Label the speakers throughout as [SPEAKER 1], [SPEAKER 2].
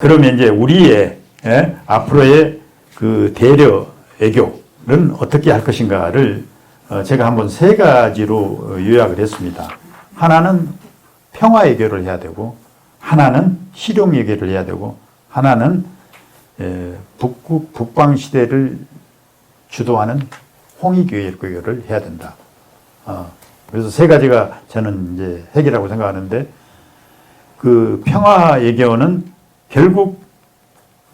[SPEAKER 1] 그러면 이제 우리의 예, 앞으로의 그 대려 애교는 어떻게 할 것인가를 어, 제가 한번 세 가지로 어, 요약을 했습니다. 하나는 평화 애교를 해야 되고, 하나는 실용 애교를 해야 되고, 하나는 에, 북국 북방 시대를 주도하는 홍익 애교를 해야 된다. 어, 그래서 세 가지가 저는 이제 핵이라고 생각하는데 그 평화 외교는 결국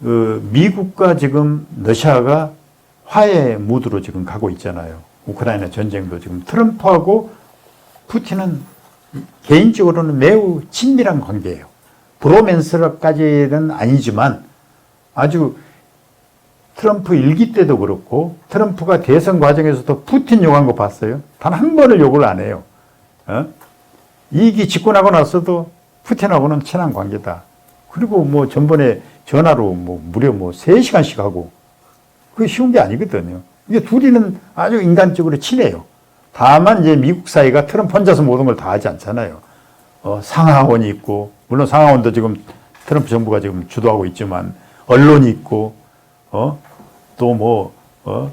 [SPEAKER 1] 그 미국과 지금 러시아가 화해 무드로 지금 가고 있잖아요. 우크라이나 전쟁도 지금 트럼프하고 푸틴은 개인적으로는 매우 친밀한 관계예요. 브로맨스까지는 아니지만 아주 트럼프 일기 때도 그렇고 트럼프가 대선 과정에서도 푸틴 욕한 거 봤어요? 단 한 번을 욕을 안 해요. 어? 이기 집권하고 나서도 푸틴하고는 친한 관계다. 그리고 뭐 전번에 전화로 뭐 무려 뭐 3시간씩 하고 그게 쉬운 게 아니거든요. 이게 둘이는 아주 인간적으로 친해요. 다만 이제 미국 사회가 트럼프 혼자서 모든 걸 다 하지 않잖아요. 어, 상하원이 있고, 물론 상하원도 지금 트럼프 정부가 지금 주도하고 있지만, 언론이 있고, 어, 또 뭐, 어,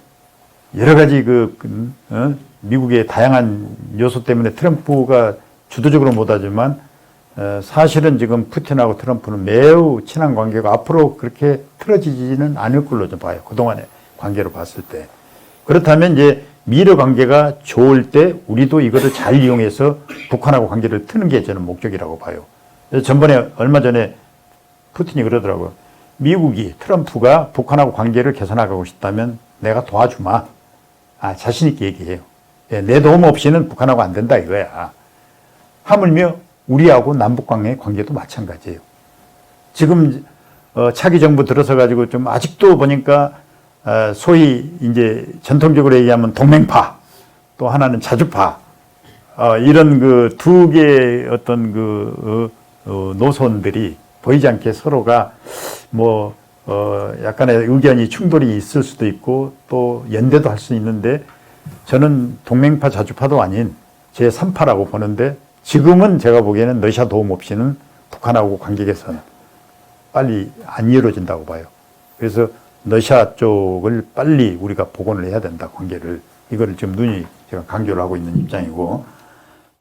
[SPEAKER 1] 여러 가지 그, 그, 어, 미국의 다양한 요소 때문에 트럼프가 주도적으로 못하지만, 어, 사실은 지금 푸틴하고 트럼프는 매우 친한 관계고 앞으로 그렇게 틀어지지는 않을 걸로 좀 봐요. 그동안의 관계로 봤을 때. 그렇다면 이제 미러 관계가 좋을 때 우리도 이거를 잘 이용해서 북한하고 관계를 트는 게 저는 목적이라고 봐요. 전번에 얼마 전에 푸틴이 그러더라고요. 미국이 트럼프가 북한하고 관계를 개선하고 싶다면 내가 도와주마. 아, 자신 있게 얘기해요. 예, 내 도움 없이는 북한하고 안 된다 이거야. 하물며 우리하고 남북관계 관계도 마찬가지예요. 지금 어, 차기 정부 들어서 가지고 좀 아직도 보니까 어, 소위 이제 전통적으로 얘기하면 동맹파 또 하나는 자주파 어, 이런 그 두 개의 어떤 그 노선들이 보이지 않게 서로가 뭐 어, 약간의 의견이 충돌이 있을 수도 있고 또 연대도 할 수 있는데 저는 동맹파 자주파도 아닌 제 3파라고 보는데 지금은 제가 보기에는 러시아 도움 없이는 북한하고 관계 개선 빨리 안 이루어진다고 봐요. 그래서 러시아 쪽을 빨리 우리가 복원을 해야 된다 관계를 이거를 지금 눈이 제가 강조를 하고 있는 입장이고